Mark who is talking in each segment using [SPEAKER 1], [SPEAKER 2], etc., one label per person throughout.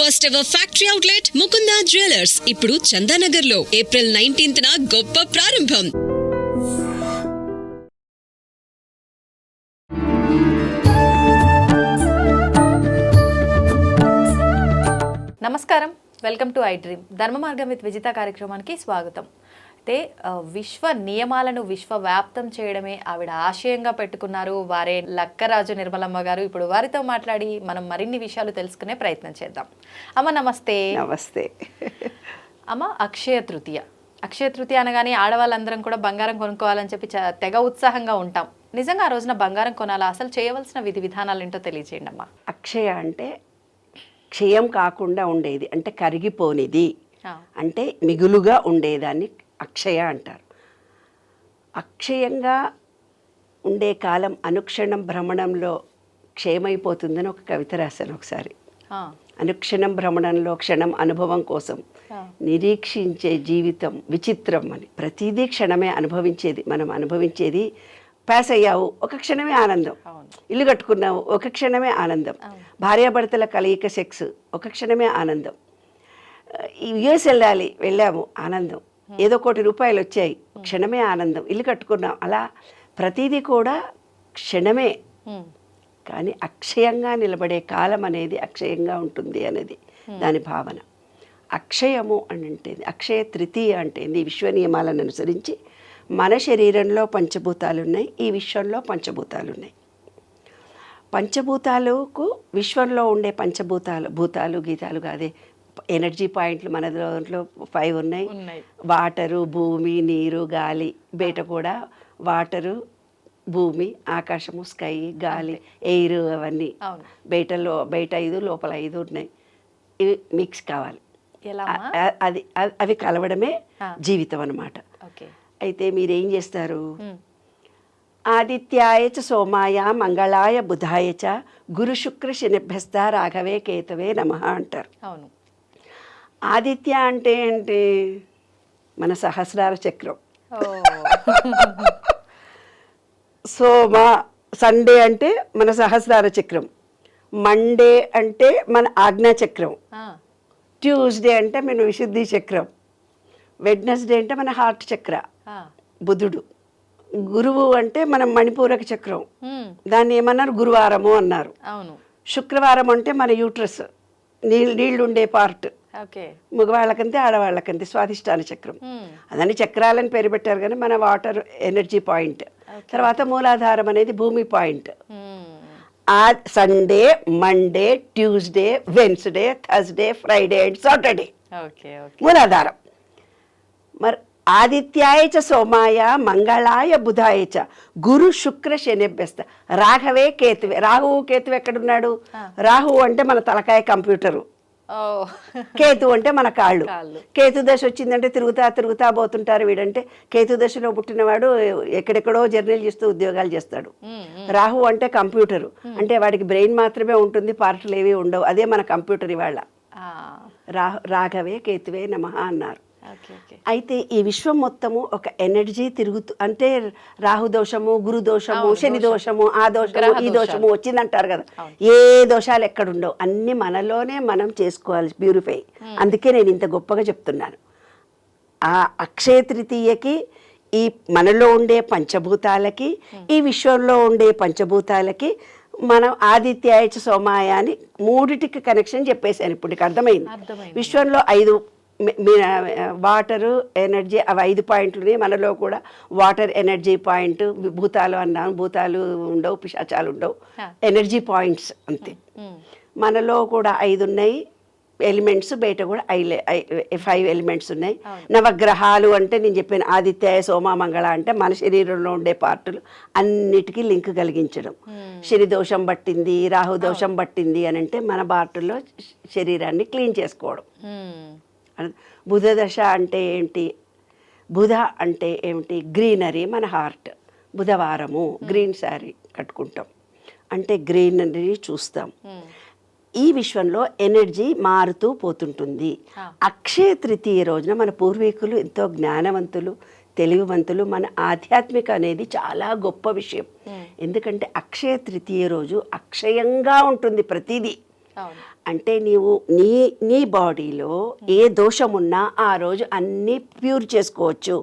[SPEAKER 1] First ever factory outlet Mukunda jewellers ఇప్పుడు చందానగర్లో April nineteenth గొప్ప ప్రారంభం.
[SPEAKER 2] నమస్కారం. వెల్కమ్ టు ఐ డ్రీమ్ ధర్మ మార్గం విత్ విజిత కార్యక్రమానికి స్వాగతం. అయితే విశ్వ నియమాలను విశ్వవ్యాప్తం చేయడమే ఆవిడ ఆశయంగా పెట్టుకున్నారు. వారే లక్కరాజు నిర్మలమ్మ గారు ఇప్పుడు వారితో మాట్లాడి మనం మరిన్ని విషయాలు తెలుసుకునే ప్రయత్నం చేద్దాం. అమ్మ నమస్తే.
[SPEAKER 3] నమస్తే.
[SPEAKER 2] అమ్మ అక్షయ తృతీయ. అక్షయ తృతీయ అనగానే ఆడవాళ్ళందరం కూడా బంగారం కొనుక్కోవాలని చెప్పి తెగ ఉత్సాహంగా ఉంటాం. నిజంగా ఆ రోజున బంగారం కొనాలా? అసలు చేయవలసిన విధి విధానాలు ఏంటో తెలియజేయండి అమ్మా.
[SPEAKER 3] అక్షయ అంటే క్షయం కాకుండా ఉండేది అంటే కరిగిపోనిది. అంటే మిగులుగా ఉండేదాన్ని. అక్షయ అంటారు. అక్షయంగా ఉండే కాలం అనుక్షణం భ్రమణంలో క్షయమైపోతుందని ఒక కవిత రాశాను ఒకసారి. అనుక్షణం భ్రమణంలో క్షణం అనుభవం కోసం. నిరీక్షించే జీవితం విచిత్రం అని. ప్రతిదీ క్షణమే అనుభవించేది మనం అనుభవించేది పాస్ అయ్యావు ఒక క్షణమే ఆనందం. ఇల్లు కట్టుకున్నావు ఒక క్షణమే ఆనందం. భార్యాభర్తల కలయిక సెక్స్ ఒక క్షణమే ఆనందం. ఈ యుఎస్ వెళ్ళాలి వెళ్ళాము ఆనందం. ఏదో కోటి రూపాయలు వచ్చాయి క్షణమే ఆనందం. ఇల్లు కట్టుకున్నాం. అలా ప్రతిదీ కూడా క్షణమే. కానీ అక్షయంగా నిలబడే కాలం అనేది అక్షయంగా ఉంటుంది అనేది దాని భావన. అక్షయము అని అంటే అక్షయ తృతీయ అంటే ఈ విశ్వ నియమాలను అనుసరించి మన శరీరంలో పంచభూతాలు ఉన్నాయి ఈ విశ్వంలో పంచభూతాలు ఉన్నాయి పంచభూతాలకు విశ్వంలో ఉండే పంచభూతాలు భూతాలు గీతాలు కాదే ఎనర్జీ పాయింట్లు మన దాంట్లో ఫైవ్ ఉన్నాయి. వాటరు భూమి నీరు గాలి బయట కూడా వాటరు భూమి ఆకాశము స్కై గాలి ఎయిర్ అవన్నీ.
[SPEAKER 2] అవును.
[SPEAKER 3] బయటలో బయట ఐదు లోపల ఐదు ఉన్నాయి. ఇవి మిక్స్ కావాలి. అది అవి కలవడమే. జీవితం అన్నమాట.
[SPEAKER 2] ఓకే.
[SPEAKER 3] అయితే మీరేం చేస్తారు? ఆదిత్యాయ చ సోమాయ మంగళాయ బుధాయ చ గురు శుక్ర శనిభ్యస్త రాఘవే కేతవే నమ అంటారు.
[SPEAKER 2] అవును.
[SPEAKER 3] ఆదిత్య అంటే ఏంటి? మన సహస్రార చక్రం.
[SPEAKER 2] ఓ.
[SPEAKER 3] సోమ సండే అంటే మన సహస్రార చక్రం. మండే అంటే మన ఆజ్ఞా చక్రం. ట్యూస్డే అంటే మన విశుద్ధి చక్రం. వెడ్నెస్డే అంటే మన హార్ట్ చక్ర. బుధుడు. గురువు అంటే మన మణిపూరక చక్రం. దాన్ని ఏమన్నారు? గురువారము అన్నారు. శుక్రవారం అంటే మన యూట్రస్. నీళ్ళు నీళ్ళు ఉండే పార్ట్. మగవాళ్ళకంతే ఆడవాళ్ళకంతే స్వాధిష్టాన చక్రం. అదని చక్రాలని పేరు పెట్టారు కానీ మన వాటర్ ఎనర్జీ పాయింట్. తర్వాత మూలాధారం అనేది భూమి పాయింట్. ఆ Sunday Monday Tuesday Wednesday Thursday Friday and Saturday. మూలాధారం. మరి ఆదిత్యాయ చ సోమాయ మంగళాయ బుధాయ చ గురు శుక్ర శనిభ్యస్త రాఘవే కేతువే రాహువు కేతువు ఎక్కడున్నాడు? రాహువు అంటే మన తలకాయ కంప్యూటరు. కేతు అంటే మన కాళ్ళు. కేతు దశ వచ్చిందంటే తిరుగుతా తిరుగుతా పోతుంటారు వీడంటే. కేతు దశలో పుట్టినవాడు ఎక్కడెక్కడో జర్నీలు చేస్తూ ఉద్యోగాలు చేస్తాడు. రాహు అంటే కంప్యూటరు. అంటే వాడికి బ్రెయిన్ మాత్రమే ఉంటుంది పార్ట్లు ఏవి ఉండవు. అదే మన కంప్యూటర్ ఇవాళ.
[SPEAKER 2] ఆ,
[SPEAKER 3] రా రాఘవే కేతువే నమః అన్నారు. అయితే ఈ విశ్వం మొత్తము ఒక ఎనర్జీ తిరుగుతూ అంటే రాహు దోషము గురు దోషము శని దోషము ఆ దోషము ఈ దోషము వచ్చిందంటారు కదా. ఏ దోషాలు ఎక్కడుండవు అన్ని మనలోనే మనం చేసుకోవాలి ప్యూరిఫై అందుకే నేను ఇంత గొప్పగా చెప్తున్నాను. ఆ అక్షయ తృతీయకి ఈ మనలో ఉండే పంచభూతాలకి ఈ విశ్వంలో ఉండే పంచభూతాలకి మనం ఆదిత్యాయ చ సోమాయ అని మూడిటికి కనెక్షన్ చెప్పేశాను ఇప్పుడు అర్థమైంది. విశ్వంలో ఐదు మీ- వాటరు ఎనర్జీ అవి ఐదు పాయింట్లు ఉన్నాయి మనలో కూడా వాటర్ ఎనర్జీ పాయింట్ భూతాలు అన్నాం భూతాలు ఉండవు పిశాచాలు ఉండవు. ఎనర్జీ పాయింట్స్ అంతే. మనలో కూడా ఐదు ఉన్నాయి ఎలిమెంట్స్ బయట కూడా ఐ ఫైవ్ ఎలిమెంట్స్ ఉన్నాయి. నవగ్రహాలు అంటే నేను చెప్పాను ఆదిత్య సోమ మంగళ అంటే మన శరీరంలో ఉండే పార్టులు అన్నిటికీ లింక్ కలిగించడం. శని దోషం పట్టింది రాహు దోషం పట్టింది అని అంటే మన పార్టుల్లో శరీరాన్ని క్లీన్ చేసుకోవడం.
[SPEAKER 2] ఉమ్,
[SPEAKER 3] అన- బుధ దశ అంటే ఏంటి? బుధ అంటే ఏమిటి? గ్రీనరీ మన హార్ట్. బుధవారము గ్రీన్ శారీ కట్టుకుంటాం. అంటే గ్రీనరీ చూస్తాం. ఈ విశ్వంలో ఎనర్జీ మారుతూ పోతుంటుంది. అక్షయ తృతీయ రోజున మన పూర్వీకులు ఎంతో జ్ఞానవంతులు తెలివివంతులు మన ఆధ్యాత్మిక అనేది చాలా గొప్ప విషయం. ఎందుకంటే అక్షయ తృతీయ రోజు అక్షయంగా ఉంటుంది ప్రతిదీ. అంటే నీవు నీ నీ బాడీలో ఏ దోషం ఉన్నా ఆ రోజు అన్నీ ప్యూర్ చేసుకోవచ్చు.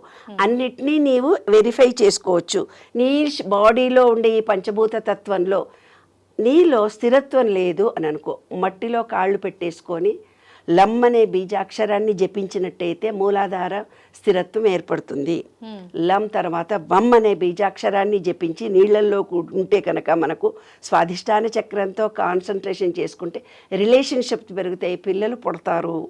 [SPEAKER 3] అన్నిటినీ నీవు వెరిఫై చేసుకోవచ్చు. నీ బాడీలో ఉండే ఈ పంచభూత తత్వంలో నీలో స్థిరత్వం లేదు అని అనుకో. మట్టిలో కాళ్ళు పెట్టేసుకొని లమ్ అనే బీజాక్షరాన్ని జపించినట్టయితే మూలాధార స్థిరత్వం ఏర్పడుతుంది. లం తర్వాత బమ్ అనే బీజాక్షరాన్ని జపించి నీళ్ళల్లో కూ- ఉంటే కనుక మనకు స్వాధిష్టాన చక్రంతో కాన్సన్ట్రేషన్ చేసుకుంటే రిలేషన్షిప్ పెరుగుతాయి పిల్లలు పుడతారు.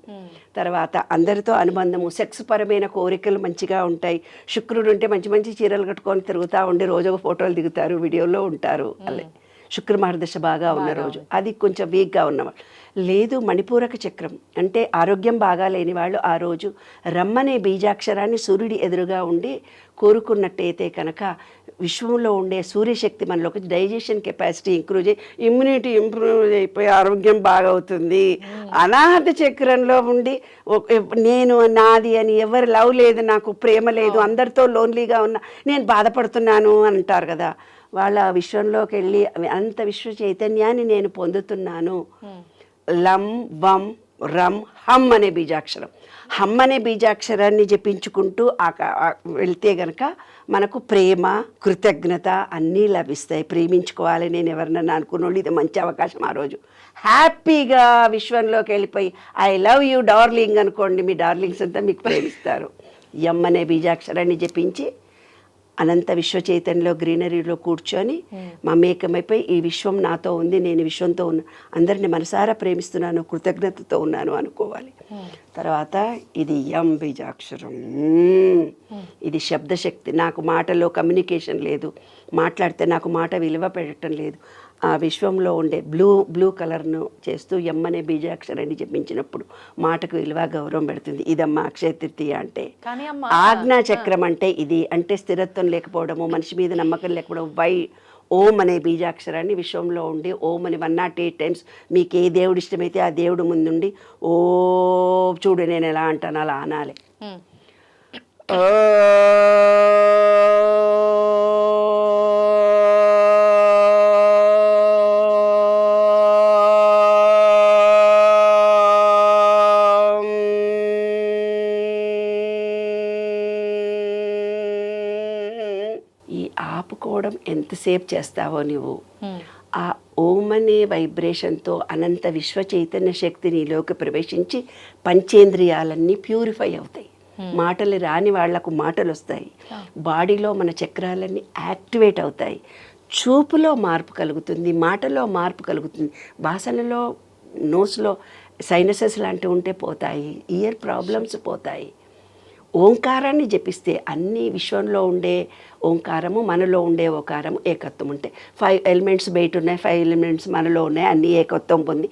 [SPEAKER 3] తర్వాత అందరితో అనుబంధము సెక్స్ పరమైన కోరికలు మంచిగా ఉంటాయి. శుక్రుడు ఉంటే మంచి మంచి చీరలు కట్టుకొని తిరుగుతూ ఉండి రోజు ఫోటోలు దిగుతారు వీడియోలో ఉంటారు. అల్లే శుక్ర మహర్దశ బాగా ఉన్న రోజు. అది కొంచెం వీక్గా ఉన్నవాళ్ళు. లేదు మణిపూరక చక్రం. అంటే ఆరోగ్యం బాగా లేని వాళ్ళు ఆ రోజు రమ్మనే బీజాక్షరాన్ని సూర్యుడి ఎదురుగా ఉండి కోరుకున్నట్టయితే కనుక విశ్వంలో ఉండే సూర్యశక్తి మనలోకి డైజెషన్ కెపాసిటీ ఇంప్రూవ్ చేయి ఇమ్యూనిటీ ఇంప్రూవ్ అయిపోయి ఆరోగ్యం బాగా అవుతుంది అనాహత చక్రంలో ఉండి నేను నాది అని ఎవరు లవ్ లేదు నాకు ప్రేమ లేదు అందరితో లోన్లీగా ఉన్నా నేను బాధపడుతున్నాను అంటారు కదా. వాళ్ళ విశ్వంలోకి వెళ్ళి అంత విశ్వ చైతన్యాన్ని నేను పొందుతున్నాను. లం వం రం హమ్ అనే బీజాక్షరం. హమ్ అనే బీజాక్షరాన్ని జపించుకుంటూ ఆ వెళ్తే గనక మనకు ప్రేమ కృతజ్ఞత అన్నీ లభిస్తాయి. ప్రేమించుకోవాలి నేను ఎవరినన్నా అనుకున్నోళ్ళు ఇది మంచి అవకాశం ఆ రోజు. హ్యాపీగా విశ్వంలోకి వెళ్ళిపోయి ఐ లవ్ యూ డార్లింగ్ అనుకోండి మీ డార్లింగ్స్ అంతా మీకు ప్రేమిస్తారు. ఎమ్ అనే బీజాక్షరాన్ని జపించి అనంత విశ్వ చైతన్యంలో గ్రీనరీలో కూర్చొని మమేకమైపోయి ఈ విశ్వం నాతో ఉంది నేను విశ్వంతో ఉన్నా అందరిని మనసారా ప్రేమిస్తున్నాను కృతజ్ఞతతో ఉన్నాను అనుకోవాలి. తర్వాత ఇది యం బీజాక్షరం. మ్మ్. ఇది శబ్దశక్తి. నాకు మాటలో కమ్యూనికేషన్ లేదు. మాట్లాడితే నాకు మాట విలువ పెట్టడం లేదు. ఆ విశ్వంలో ఉండే బ్లూ బ్లూ కలర్ను చేస్తూ ఎమ్మనే బీజాక్షరాన్ని జపించినప్పుడు మాటకు విలువ గౌరవం పెడుతుంది. ఇదమ్మా అక్షయ తృతీయ అంటే. ఆజ్ఞా చక్రం అంటే ఇది. అంటే స్థిరత్వం లేకపోవడము మనిషి మీద నమ్మకం లేకపోవడం. వై ఓం అనే బీజాక్షరాన్ని విశ్వంలో ఉండి ఓం అని వన్ నాట్ ఎయిట్ టైమ్స్ మీకు ఏ దేవుడు ఇష్టమైతే ఆ దేవుడు ముందుండి ఓ చూడు నేను ఎలా అంటాను అలా అనాలి.
[SPEAKER 2] ఉమ్.
[SPEAKER 3] ఎంతసేపు చేస్తావో నువ్వు. ఆ ఓం అనే వైబ్రేషన్తో అనంత విశ్వ చైతన్య శక్తి నీలోకి ప్రవేశించి పంచేంద్రియాలన్నీ ప్యూరిఫై అవుతాయి. మాటలు రాని వాళ్ళకు మాటలు వస్తాయి బాడీలో మన చక్రాలన్నీ యాక్టివేట్ అవుతాయి. చూపులో మార్పు కలుగుతుంది మాటలో మార్పు కలుగుతుంది. భాషలలో నోస్లో సైనసెస్ లాంటివి ఉంటే పోతాయి. ఇయర్ ప్రాబ్లమ్స్ పోతాయి. ఓంకారాన్ని జపిస్తే అన్ని విశ్వంలో ఉండే ఓంకారము మనలో ఉండే ఓంకారము ఏకత్వం ఉంటాయి ఫైవ్ ఎలిమెంట్స్ బయట ఉన్నాయి ఫైవ్ ఎలిమెంట్స్ మనలో ఉన్నాయి అన్ని ఏకత్వం పొంది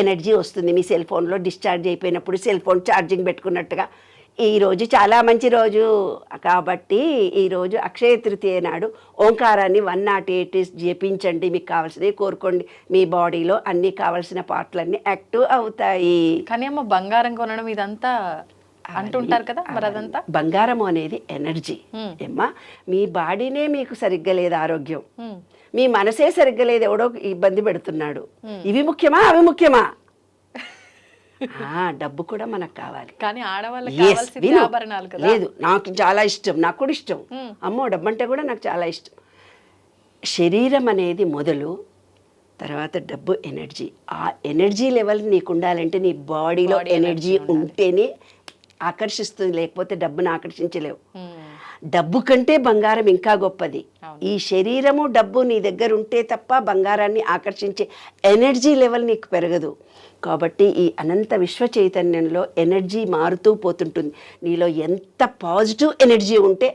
[SPEAKER 3] ఎనర్జీ వస్తుంది. మీ సెల్ ఫోన్లో డిశ్చార్జ్ అయిపోయినప్పుడు సెల్ ఫోన్ ఛార్జింగ్ పెట్టుకున్నట్టుగా. ఈరోజు చాలా మంచి రోజు. కాబట్టి ఈరోజు అక్షయ తృతీయ నాడు ఓంకారాన్ని వన్ నాట్ ఎయిట్ జపించండి. మీకు కావాల్సినవి కోరుకోండి. మీ బాడీలో అన్ని కావాల్సిన పార్ట్లన్నీ యాక్టివ్ అవుతాయి.
[SPEAKER 2] కానీ అమ్మ బంగారం కొనడం ఇదంతా అంటుంటారు కదా మరి అదంతా
[SPEAKER 3] బంగారం అనేది ఎనర్జీ. ఏమ్మా మీ బాడీనే మీకు సరిగ్గా లేదు ఆరోగ్యం. మీ మనసే సరిగ్గా లేదు ఎవడో ఇబ్బంది పెడుతున్నాడు. ఇవి ముఖ్యమా అవి ముఖ్యమా? ఆ, డబ్బు కూడా మనకు కావాలి.
[SPEAKER 2] కానీ ఆడవాళ్ళకి. ఆభరణాలు కదా.
[SPEAKER 3] లేదు నాకు చాలా ఇష్టం నాకు కూడా ఇష్టం. అమ్మో డబ్బు అంటే కూడా నాకు చాలా ఇష్టం. శరీరం అనేది మొదలు తర్వాత డబ్బు ఎనర్జీ. ఆ ఎనర్జీ లెవెల్ నీకు ఉండాలంటే నీ బాడీలో ఎనర్జీ ఉంటేనే ఆకర్షిస్తుంది లేకపోతే డబ్బును ఆకర్షించలేవు. డబ్బు కంటే బంగారం ఇంకా గొప్పది. ఈ శరీరము డబ్బు నీ దగ్గర ఉంటే తప్ప బంగారాన్ని ఆకర్షించే ఎనర్జీ లెవెల్ నీకు పెరగదు. కాబట్టి ఈ అనంత విశ్వ చైతన్యంలో ఎనర్జీ మారుతూ పోతుంటుంది. నీలో ఎంత పాజిటివ్ ఎనర్జీ ఉంటే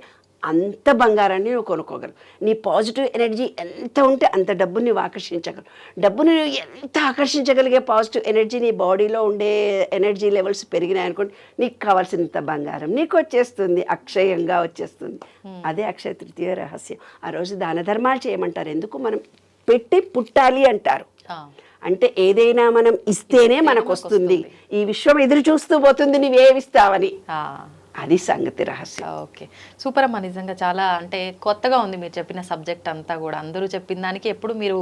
[SPEAKER 3] అంత బంగారాన్ని నువ్వు కొనుక్కోగలవు. నీ పాజిటివ్ ఎనర్జీ ఎంత ఉంటే అంత డబ్బుని నువ్వు ఆకర్షించగలవు. డబ్బుని నువ్వు ఎంత ఆకర్షించగలిగే పాజిటివ్ ఎనర్జీ నీ బాడీలో ఉండే ఎనర్జీ లెవెల్స్ పెరిగినాయి అనుకోండి నీకు కావాల్సినంత బంగారం నీకు వచ్చేస్తుంది అక్షయంగా వచ్చేస్తుంది. అదే అక్షయ తృతీయ రహస్యం. ఆ రోజు దాన ధర్మాలు చేయమంటారు. ఎందుకు మనం పెట్టి పుట్టాలి అంటారు. అంటే ఏదైనా మనం ఇస్తేనే మనకు వస్తుంది. ఈ విశ్వం ఎదురు చూస్తూ పోతుంది నువ్వేమిస్తావని. అది సంగతి రహస్యం.
[SPEAKER 2] ఓకే. సూపర్ అమ్మా నిజంగా చాలా అంటే కొత్తగా ఉంది మీరు చెప్పిన సబ్జెక్ట్ అంతా కూడా. అందరూ చెప్పిన దానికి ఎప్పుడు మీరు.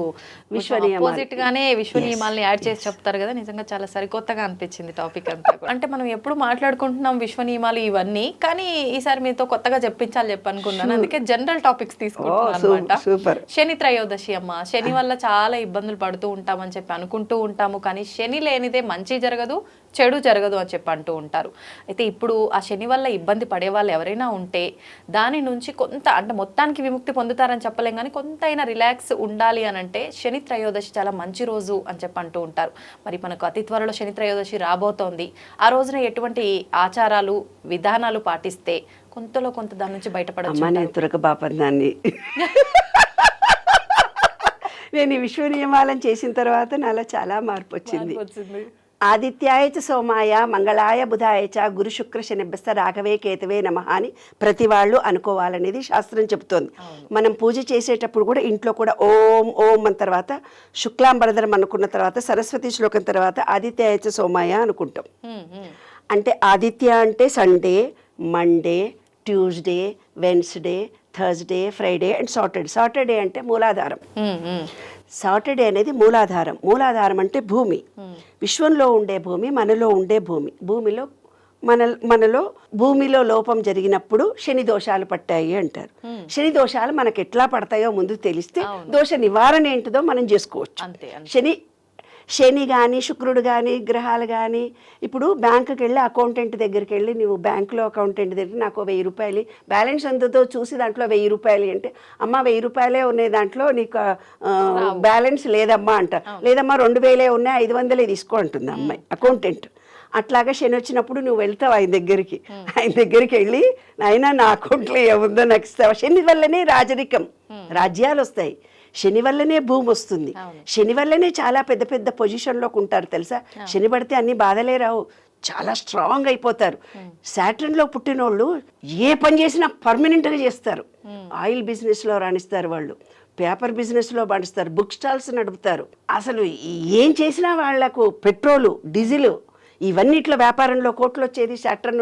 [SPEAKER 2] ఆపోజిట్ గానే విశ్వ నియమాల్ని యాడ్ చేసి చెప్తారు కదా నిజంగా చాలా సరికొత్తగా అనిపించింది టాపిక్ అంతా. అంటే మనం ఎప్పుడు మాట్లాడుకుంటున్నాం విశ్వ నియమాలు ఇవన్నీ కానీ ఈసారి మీతో కొత్తగా చెప్పించాలి చెప్పి అనుకున్నాను అందుకే జనరల్ టాపిక్స్ తీసుకుంటున్నాను
[SPEAKER 3] సూపర్.
[SPEAKER 2] శని త్రయోదశి అమ్మ. శని వల్ల చాలా ఇబ్బందులు పడుతూ ఉంటామని చెప్పి అనుకుంటూ ఉంటాము కానీ శని లేనిదే మంచి జరగదు చెడు జరగదు అని చెప్పి అంటూ ఉంటారు. అయితే ఇప్పుడు ఆ శని వల్ల ఇబ్బంది పడే వాళ్ళు ఎవరైనా ఉంటే దాని నుంచి కొంత అంటే మొత్తానికి విముక్తి పొందుతారని చెప్పలేం కానీ కొంత అయినా రిలాక్స్ ఉండాలి అని అంటే శని త్రయోదశి చాలా మంచి రోజు అని చెప్పి అంటూ ఉంటారు. మరి మనకు అతి త్వరలో శని త్రయోదశి రాబోతోంది. ఆ రోజున ఎటువంటి ఆచారాలు విధానాలు పాటిస్తే కొంతలో కొంత దాని నుంచి బయటపడచ్చు
[SPEAKER 3] తురక బాపన్నాన్ని నేను ఈ విశ్వ నియమాలను చేసిన తర్వాత నాలో చాలా మార్పు వచ్చింది. ఆదిత్యాయ చ సోమాయ మంగళాయ బుధాయ చ గురు శుక్ర శనిభ్యస్త రాఘవే కేతవే నమ అని ప్రతి వాళ్ళు అనుకోవాలనేది శాస్త్రం చెబుతోంది. మనం పూజ చేసేటప్పుడు కూడా ఇంట్లో కూడా ఓం ఓం అన్న తర్వాత శుక్లాంబరధరం అనుకున్న తర్వాత సరస్వతి శ్లోకం తర్వాత ఆదిత్యాయ చ సోమాయ అనుకుంటాం. అంటే ఆదిత్య అంటే Sunday Monday Tuesday Wednesday Thursday Friday and Saturday Saturday అంటే మూలాధారం.
[SPEAKER 2] ఉమ్, ఉమ్.
[SPEAKER 3] సాటర్డే అనేది మూలాధారం. మూలాధారం అంటే భూమి. విశ్వంలో ఉండే భూమి మనలో ఉండే భూమి. భూమిలో మన మనలో భూమిలో లోపం జరిగినప్పుడు శని దోషాలు పట్టాయి అంటారు. శని దోషాలు మనకు ఎట్లా పడతాయో ముందు తెలిస్తే దోష నివారణ ఏంటిదో మనం చేసుకోవచ్చు. శని శని కానీ శుక్రుడు కానీ గ్రహాలు కానీ ఇప్పుడు బ్యాంకుకి వెళ్ళి అకౌంటెంట్ దగ్గరికి వెళ్ళి నువ్వు బ్యాంకులో అకౌంటెంట్ దగ్గర నాకు వెయ్యి రూపాయలు బ్యాలెన్స్ ఎంతతో చూసి దాంట్లో వెయ్యి రూపాయలు అంటే అమ్మ వెయ్యి రూపాయలే ఉన్నాయి దాంట్లో నీకు బ్యాలెన్స్ లేదమ్మా అంట. లేదమ్మా రెండు వేలే ఉన్నాయి ఐదు వందలే తీసుకో అంటుంది అమ్మాయి అకౌంటెంట్. అట్లాగా శని వచ్చినప్పుడు నువ్వు వెళ్తావు ఆయన దగ్గరికి. ఆయన దగ్గరికి వెళ్ళి అయినా నా అకౌంట్లో ఏముందో నాకు ఇస్తావా? శని వల్లనే రాజరికం. రాజ్యాలు వస్తాయి. శని వల్లనే భూమి వస్తుంది. శని వల్లనే చాలా పెద్ద పెద్ద పొజిషన్లోకి ఉంటారు తెలుసా? శని పడితే అన్ని బాధలే రావు. చాలా స్ట్రాంగ్ అయిపోతారు. Saturn లో పుట్టినోళ్ళు ఏ పని చేసినా పర్మనెంట్గా చేస్తారు. ఆయిల్ బిజినెస్లో రాణిస్తారు వాళ్ళు. పేపర్ బిజినెస్లో రాణిస్తారు బుక్ స్టాల్స్ నడుపుతారు. అసలు ఏం చేసినా వాళ్ళకు పెట్రోలు డీజిల్ ఇవన్నిట్లో వ్యాపారంలో కోట్లు వచ్చేది సాటర్న్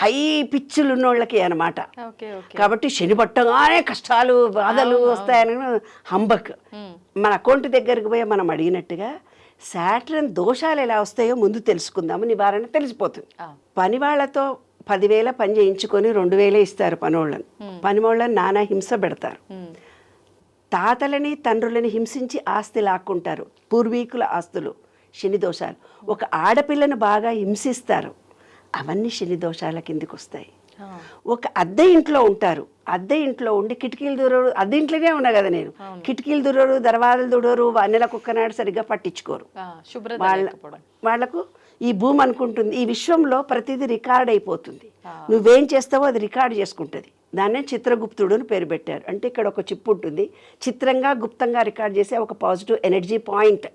[SPEAKER 3] హై పిచ్చులు ఉన్నోళ్ళకి అనమాట కాబట్టి శని పట్టగానే కష్టాలు బాధలు వస్తాయని హంబక్. మన అకౌంట్ దగ్గరికి పోయి మనం అడిగినట్టుగా సాటర్న్ దోషాలు ఎలా వస్తాయో ముందు తెలుసుకుందాము నివారణ తెలిసిపోతుంది. పని వాళ్ళతో పదివేల పని చేయించుకొని రెండు వేలే ఇస్తారు పనోళ్ళని పని వాళ్ళని నానా హింస పెడతారు. తాతలని తండ్రులని హింసించి ఆస్తి లాక్కుంటారు పూర్వీకుల ఆస్తులు. శని దోషాలు. ఒక ఆడపిల్లను బాగా హింసిస్తారు. అవన్నీ శని దోషాల కిందికి వస్తాయి. ఒక అద్దె ఇంట్లో ఉంటారు. అద్దె ఇంట్లో ఉండి కిటికీలు దూరరు అద్దె ఇంట్లోనే ఉన్నా కదా నేను. కిటికీలు దూరరు దర్వాజలు దూడరు నెల కుక్కనాడు సరిగ్గా పట్టించుకోరు. వాళ్ళ వాళ్ళకు ఈ భూమి అనుకుంటుంది. ఈ విశ్వంలో ప్రతిదీ రికార్డ్ అయిపోతుంది. నువ్వేం చేస్తావో అది రికార్డ్ చేసుకుంటుంది. దాన్నే చిత్రగుప్తుడు అని పేరు పెట్టారు. అంటే ఇక్కడ ఒక చిప్ ఉంటుంది. చిత్రంగా గుప్తంగా రికార్డ్ చేసే ఒక పాజిటివ్ ఎనర్జీ పాయింట్.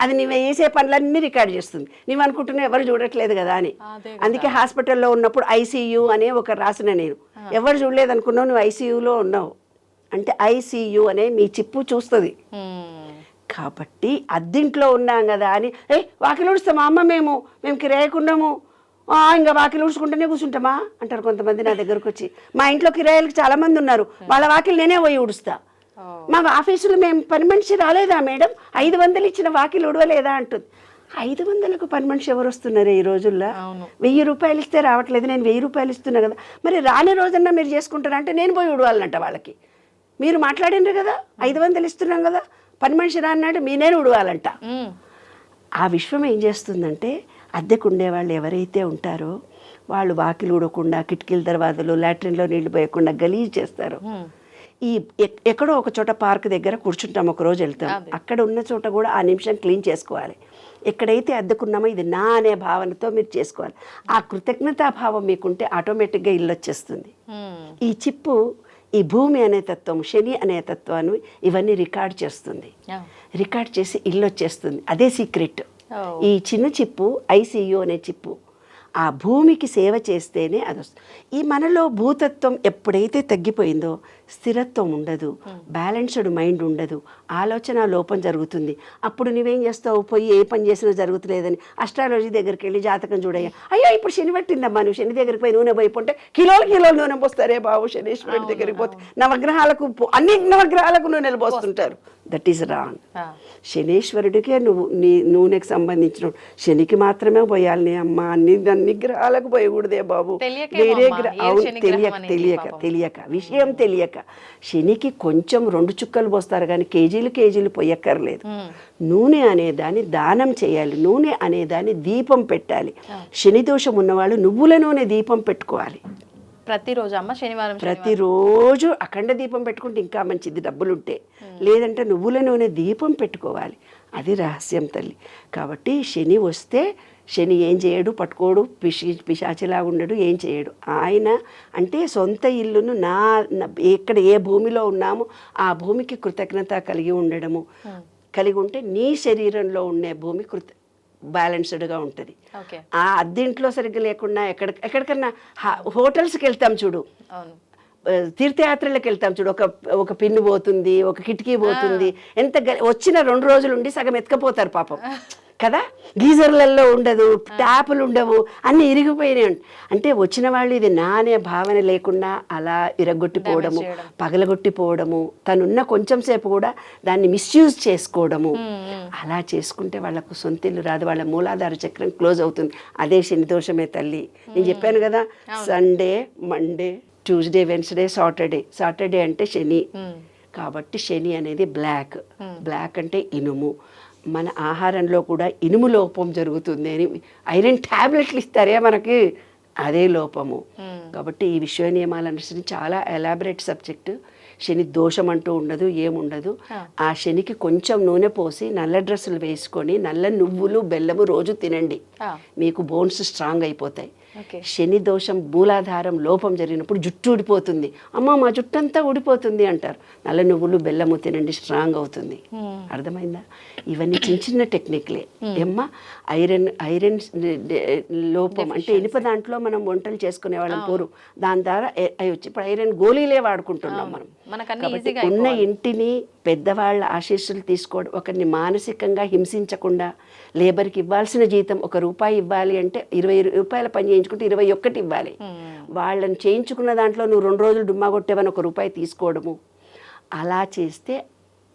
[SPEAKER 3] అది నువ్వు వేసే పనులన్నీ రికార్డ్ చేస్తుంది. నువ్వు అనుకుంటున్నావు ఎవరు చూడట్లేదు కదా అని.
[SPEAKER 2] అదే
[SPEAKER 3] అందుకే హాస్పిటల్లో ఉన్నప్పుడు ఐసీయూ అనే ఒక రాసిన నేను. ఎవరు చూడలేదు అనుకున్నావు నువ్వు ఐసీయూలో ఉన్నావు. అంటే ఐసీయూ అనే మీ చిప్పు చూస్తుంది. కాబట్టి అద్దింట్లో ఉన్నాం కదా అని. ఏ వాకిలు ఊడుస్తామా? అమ్మ మేము మేము కిరాయకున్నాము. "ఆ, ఇంకా వాకిలు ఊడ్చుకుంటూనే కూర్చుంటామా? అంటారు కొంతమంది నా దగ్గరకు వచ్చి మా ఇంట్లో కిరాయిలకు చాలా మంది ఉన్నారు వాళ్ళ వాకిలు నేనే పోయి ఊడుస్తా. మా ఆఫీసులో మేము పని మనిషి రాలేదా మేడం? ఐదు వందలు ఇచ్చిన వాకిలు ఉడవలేదా అంటుంది. ఐదు వందలకు పని మనిషి ఎవరు వస్తున్నారు ఈ రోజుల్లో. వెయ్యి రూపాయలు ఇస్తే రావట్లేదు నేను వెయ్యి రూపాయలు ఇస్తున్నా కదా. మరి రాని రోజన్నా మీరు చేసుకుంటారా అంటే నేను పోయి ఉడవాలంట వాళ్ళకి. మీరు మాట్లాడిండ్రు కదా ఐదు వందలు ఇస్తున్నాం కదా. పని మనిషి రాన్నాడు మీ నేను ఉడవాలంట. ఆ విశ్వం ఏం చేస్తుందంటే అద్దెకు ఉండేవాళ్ళు ఎవరైతే ఉంటారో వాళ్ళు వాకిలు ఊడకుండా కిటికీల దర్వాజలు లాట్రిన్లో నీళ్ళు పోయకుండా గలీజ్ చేస్తారు. ఈ ఎక్- ఎక్కడో ఒక చోట పార్క్ దగ్గర కూర్చుంటాం ఒక రోజు వెళ్తాం. అక్కడ ఉన్న చోట కూడా ఆ నిమిషం క్లీన్ చేసుకోవాలి. ఎక్కడైతే అద్దెకున్నామో ఇది నా అనే భావనతో మీరు చేసుకోవాలి. ఆ కృతజ్ఞతాభావం మీకుంటే ఆటోమేటిక్గా ఇల్లు వచ్చేస్తుంది. ఈ చిప్పు ఈ భూమి అనే తత్వం శని అనే తత్వాన్ని ఇవన్నీ రికార్డ్ చేస్తుంది. రికార్డ్ చేసి ఇల్లు వచ్చేస్తుంది. అదే సీక్రెట్. ఈ చిన్న చిప్పు ఐసీయూ అనే చిప్పు ఆ భూమికి సేవ చేస్తేనే అది వస్తుంది ఈ మనలో భూతత్వం ఎప్పుడైతే తగ్గిపోయిందో స్థిరత్వం ఉండదు. బ్యాలెన్స్డ్ మైండ్ ఉండదు. ఆలోచన లోపం జరుగుతుంది. అప్పుడు నువ్వేం చేస్తావు? పోయి ఏ పని చేసినా జరుగుతులేదని అస్ట్రాలజీ దగ్గరికి వెళ్ళి జాతకం చూడయ్యా. అయ్యో ఇప్పుడు శని పట్టిందమ్మా. నువ్వు శని దగ్గరికి పోయి నూనె పోయి పొంటే కిలోలు కిలోలు నూనె పోస్తారే బాబు శనీశ్వరుడి దగ్గరికి పోతే. నవగ్రహాలకు అన్ని నవగ్రహాలకు నూనెలు పోస్తుంటారు. That is wrong. శనీశ్వరుడికే నువ్వు నీ నూనెకి సంబంధించిన శనికి మాత్రమే పోయాలి నీ అమ్మ. అన్ని అన్ని గ్రహాలకు పోయకూడదే బాబు. వేరే గ్రహ తెలియక తెలియక. తెలియక. విషయం తెలియక. శనికి కొంచెం రెండు చుక్కలు పోస్తారు కానీ కేజీలు కేజీలు పోయక్కర్లేదు. నూనె అనేదాన్ని దానం చేయాలి. నూనె అనేదాన్ని దీపం పెట్టాలి. శని దోషం ఉన్నవాళ్ళు నువ్వుల నూనె దీపం పెట్టుకోవాలి.
[SPEAKER 2] ప్రతిరోజు అమ్మ శనివారం శనివారం.
[SPEAKER 3] ప్రతిరోజు అఖండ దీపం పెట్టుకుంటే ఇంకా మంచిది డబ్బులుంటే. లేదంటే నువ్వుల నూనె దీపం పెట్టుకోవాలి. అది రహస్యం తల్లి. కాబట్టి శని వస్తే శని ఏం చేయడు పట్టుకోడు పిశి పిశాచిలా ఉండడు ఏం చేయడు. ఆయన అంటే సొంత ఇల్లును నా ఎక్కడ ఏ భూమిలో ఉన్నామో ఆ భూమికి కృతజ్ఞత కలిగి ఉండడము. కలిగి ఉంటే నీ శరీరంలో ఉండే భూమి కృత బ్యాలెన్స్డ్గా ఉంటుంది. ఆ అద్దెంట్లో సరిగ్గా లేకుండా ఎక్కడ ఎక్కడికన్నా హా- హోటల్స్కి వెళ్తాం చూడు. తీర్థయాత్రలకు వెళ్తాం చూడు. ఒక ఒక పిన్ను పోతుంది ఒక కిటికీ పోతుంది. ఎంత గ- వచ్చిన రెండు రోజులు ఉండి సగం ఎత్తుకపోతారు పాపం. కదా? గీజర్లలో ఉండదు ట్యాపులు ఉండవు అన్ని ఇరిగిపోయినాయి. అంటే వచ్చిన వాళ్ళు ఇది నా అనే భావన లేకుండా అలా ఇరగొట్టిపోవడము పగలగొట్టిపోవడము తనున్న కొంచెం సేపు కూడా దాన్ని మిస్యూజ్ చేసుకోవడము. అలా చేసుకుంటే వాళ్ళకు సొంతిల్లు రాదు వాళ్ళ మూలాధార చక్రం క్లోజ్ అవుతుంది. అదే శని దోషమే తల్లి. నేను చెప్పాను కదా Sunday Monday Tuesday Wednesday Saturday Saturday అంటే శని. కాబట్టి శని అనేది బ్లాక్ బ్లాక్ అంటే ఇనుము. మన ఆహారంలో కూడా ఇనుము లోపం జరుగుతుంది అని ఐరన్ ట్యాబ్లెట్లు ఇస్తారే మనకి అదే లోపము. కాబట్టి ఈ విశ్వ నియమాలు అనుసరించి చాలా ఎలాబరేట్ సబ్జెక్టు శని దోషం అంటూ ఉండదు ఏముండదు. ఆ శనికి కొంచెం నూనె పోసి నల్ల డ్రెస్సులు వేసుకొని నల్ల నువ్వులు బెల్లము రోజు తినండి. మీకు బోన్స్ స్ట్రాంగ్ అయిపోతాయి. శని దోషం మూలాధారం లోపం జరిగినప్పుడు జుట్టు ఊడిపోతుంది. అమ్మ మా జుట్టు అంతా ఊడిపోతుంది అంటారు. నల్ల నువ్వులు బెల్లము తినండి స్ట్రాంగ్ అవుతుంది. అర్థమైందా? ఇవన్నీ చిన్న చిన్న టెక్నిక్లే ఏమ్మా ఐరన్ ఐరన్ లోపం అంటే ఇనుప దాంట్లో మనం వంటలు చేసుకునే వాళ్ళం పూర్వం దాని ద్వారా అవి వచ్చి ఇప్పుడు ఐరన్ గోళీలే వాడుకుంటున్నాం మనం. కాబట్టి ఉన్న ఇంటిని పెద్దవాళ్ళ ఆశీస్సులు తీసుకోవడం ఒకరిని మానసికంగా హింసించకుండా లేబర్కి ఇవ్వాల్సిన జీతం ఒక రూపాయి ఇవ్వాలి అంటే ఇరవై రూపాయల పని చేయించుకుంటే ఇరవై ఒక్కటి ఇవ్వాలి. వాళ్ళని చేయించుకున్న దాంట్లో నువ్వు రెండు రోజులు డుమ్మా కొట్టేవని ఒక రూపాయి తీసుకోవడము. అలా చేస్తే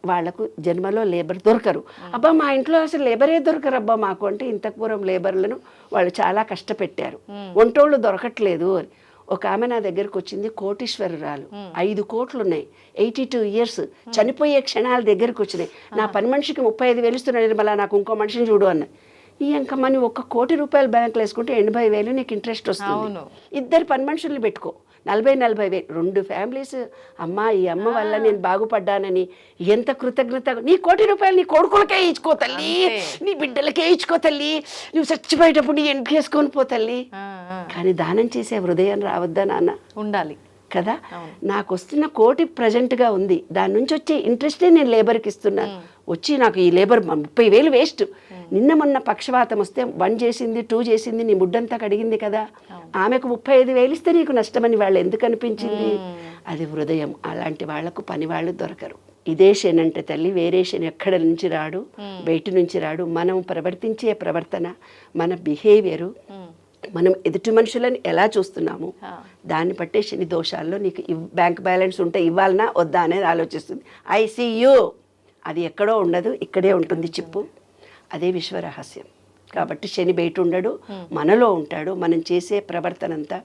[SPEAKER 3] వాళ్ళకు జన్మలో లేబర్ దొరకరు. అబ్బా మా ఇంట్లో అసలు లేబరే దొరకరు అబ్బా మాకు అంటే ఇంత పూర్వం లేబర్లను వాళ్ళు చాలా కష్టపెట్టారు. వంటోళ్ళు దొరకట్లేదు అని. ఒక ఆమె నా దగ్గరకు వచ్చింది కోటీశ్వరురాలు. ఐదు కోట్లు ఉన్నాయి ఎయిటీ టూ ఇయర్స్. చనిపోయే క్షణాల దగ్గరకు వచ్చినాయి. నా పని మనిషికి ముప్పై ఐదు వేలు ఇస్తున్నాడు. మళ్ళీ నాకు ఇంకో మనిషిని చూడు అన్న. ఈ అంకమ్మ నువ్వు ఒక్క కోటి రూపాయలు బ్యాంకులో వేసుకుంటే ఎనభై వేలు నీకు ఇంట్రెస్ట్ వస్తుంది. ఇద్దరు పని మనుషుల్ని పెట్టుకో. నలభై నలభై వేలు. రెండు ఫ్యామిలీస్. అమ్మ ఈ అమ్మ వల్ల నేను బాగుపడ్డానని ఎంత కృతజ్ఞత నీ కోటి రూపాయలు నీ కొడుకులకే ఇచ్చుకో తల్లి. నీ బిడ్డలకే ఇచ్చుకో తల్లి. నువ్వు చచ్చిపోయేటప్పుడు నీ వేసుకొని పో తల్లి.
[SPEAKER 2] ఆ, ఆ.
[SPEAKER 3] కానీ దానం చేసే హృదయం రావద్దా నాన్న?
[SPEAKER 2] ఉండాలి.
[SPEAKER 3] కదా? నాకు వస్తున్న కోటి ప్రజెంట్గా ఉంది. దాని నుంచి వచ్చే ఇంట్రెస్టే నేను లేబర్కి ఇస్తున్నాను వచ్చి నాకు ఈ లేబర్ ముప్పై వేలు వేస్ట్. నిన్న మొన్న పక్షవాతం వస్తే వన్ చేసింది టూ చేసింది నీ ముడ్డంతా కడిగింది కదా. ఆమెకు ముప్పై ఐదు వేలు ఇస్తే నీకు నష్టమని వాళ్ళు ఎందుకు అనిపించింది? అది హృదయం. అలాంటి వాళ్ళకు పని వాళ్ళు దొరకరు. ఇదే శని అంటే తల్లి వేరే శని ఎక్కడ నుంచి రాడు? బయట నుంచి రాడు. మనం ప్రవర్తించే ప్రవర్తన మన బిహేవియరు మనం ఎదుటి మనుషులను ఎలా చూస్తున్నాము? దాన్ని బట్టే శని దోషాల్లో నీకు బ్యాంక్ బ్యాలెన్స్ ఉంటే ఇవ్వాలనా? వద్దా? అనేది ఆలోచిస్తుంది. ఐసీయూ అది ఎక్కడో ఉండదు ఇక్కడే ఉంటుంది. చిప్పు. అదే విశ్వ రహస్యం కాబట్టి శని బయట ఉండడు మనలో ఉంటాడు. మనం చేసే ప్రవర్తన అంతా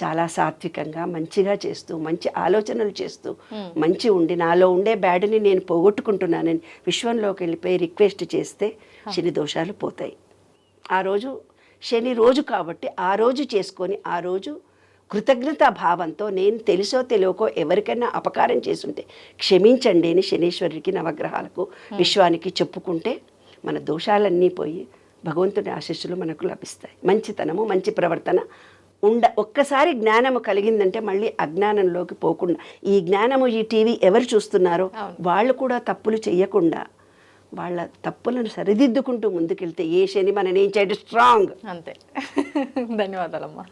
[SPEAKER 3] చాలా సాత్వికంగా మంచిగా చేస్తూ మంచి ఆలోచనలు చేస్తూ మంచి ఉండి నాలో ఉండే బ్యాడ్ని నేను పోగొట్టుకుంటున్నానని విశ్వంలోకి వెళ్ళిపోయి రిక్వెస్ట్ చేస్తే శని దోషాలు పోతాయి. ఆ రోజు శని రోజు కాబట్టి ఆ రోజు చేసుకొని ఆ రోజు కృతజ్ఞతా భావంతో నేను తెలుసో తెలియకో ఎవరికైనా అపకారం చేసుంటే క్షమించండి అని శనీశ్వరుడికి నవగ్రహాలకు విశ్వానికి చెప్పుకుంటే మన దోషాలన్నీ పోయి భగవంతుని ఆశీస్సులు మనకు లభిస్తాయి. మంచితనము మంచి ప్రవర్తన ఉండ ఒక్కసారి జ్ఞానము కలిగిందంటే మళ్ళీ అజ్ఞానంలోకి పోకుండా ఈ జ్ఞానము ఈ టీవీ ఎవరు చూస్తున్నారో వాళ్ళు కూడా తప్పులు చేయకుండా వాళ్ళ తప్పులను సరిదిద్దుకుంటూ ముందుకెళ్తే ఏ శని మన ఏం చేయడం స్ట్రాంగ్
[SPEAKER 2] అంతే. ధన్యవాదాలమ్మా.